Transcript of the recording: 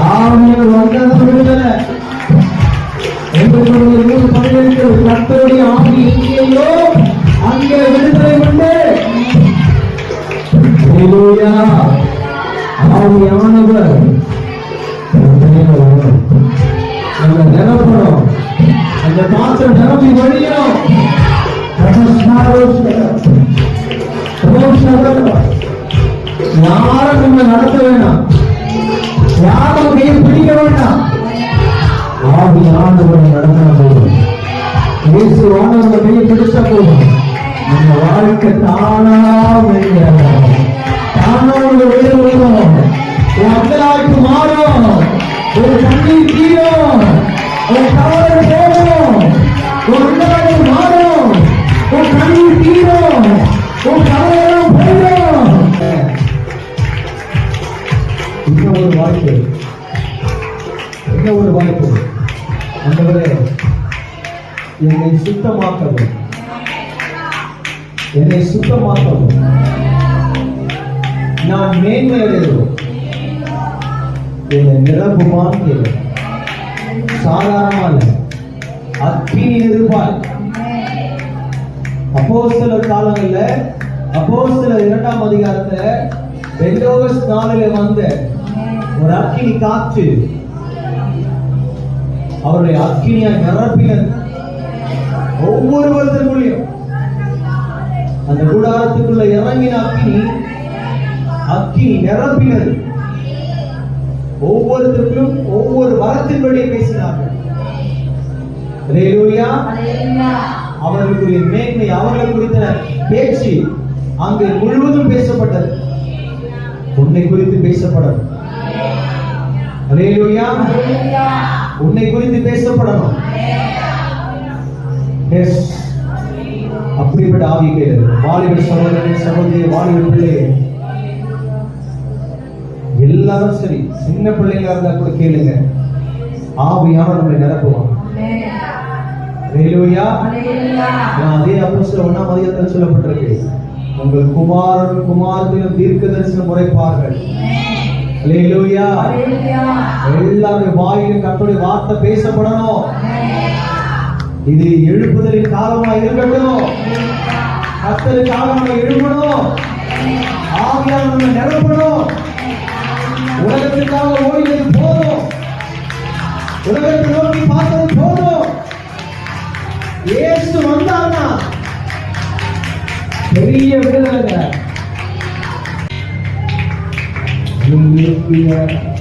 ஆவியர் வந்தது விடுதலை கத்தருடைய ஆவி எங்கேயோ? அங்கே விடுதலை உண்டு. ஆவியானவர் நம்ம நிரப்பணும் அந்த பாத்திரம் நிரம்பி வழியும் நடந்த போதும். இயேசு ஆனவர் கையை பிடிச்ச போதும். நம்ம வாழ்க்கை தானா வெளியேறும் தானா வெளியேறும் உன் அங்கலாய்ப்பு மாறும். ஒரு கண்ணீர் தீரும் ஒரு கவலை போகும். ஒரு அங்கலாய்ப்பு மாறும். ஒரு கண்ணீர் தீரும் ஒரு கவலையெல்லாம் போயிடும் இன்னும் ஒரு வாய்ப்பு. இன்னும் ஒரு வாய்ப்பு. ஆண்டவரே என்னை சுத்தமாக்கவும். என்னை சுத்தமாக்கவும். நான் மேன்மையடையவும் என்னை நிரம்புமான் கேள்வி சாதாரணமா இல்லை அக்கினி இருப்பாய் சில காலங்கள்ல சில இரண்டாம் அதிகாரத்துல பெண்டோகஸ் நாளில வந்த ஒரு அக்கினி காற்று அவருடைய அக்கினியாய் நிரப்பினது ஒவ்வொருவருக்குள்ளேயும் அந்த கூடாரத்துக்குள்ள இறங்கின அக்கினி அக்கினி நிரப்பினது ஒவ்வொருத்தருக்கும் ஒவ்வொரு வரத்தின்படி பேசினார்கள். அவர்களுக்குரிய மேன்மை அவர்கள் குறித்த பேச்சு அங்கு முழுவதும் பேசப்பட்டது. உன்னை குறித்து ஹalleluya. உன்னை குறித்து பேசப்படணும். அப்படிப்பட்ட ஆவி கேளு வாலிப சகோதரனே சகோதரி வாலிப பிள்ளையே. எல்லாரும் சரி. சின்ன பிள்ளைங்களா இருந்தா கூட கேளுங்க. ஆவியான நம்மளை. நான் அதே அப்போஸ்தலர் ஒண்ணாம் அதிகாரத்தில் சொல்லப்பட்டிருக்கு. உங்கள் குமாரன் குமாரத்திலும் தீர்க்க தரிசனம் உரைப்பார்கள். எல்லாருடைய வாயிலும் கர்த்தருடைய வார்த்தை பேசப்படணும். இது எழுப்புதலின் காலமா இருக்கட்டும். கர்த்தருக்கு காலமா எழுப்பணும் ஆவியால் நம்ம நிரப்பணும். உலகத்துக்காக ஓடினது போதும். உலகத்தை நோக்கி பார்த்தது போதும். இயேசு வந்தான்னா பெரிய விடுதலைங்க. Hallelujah.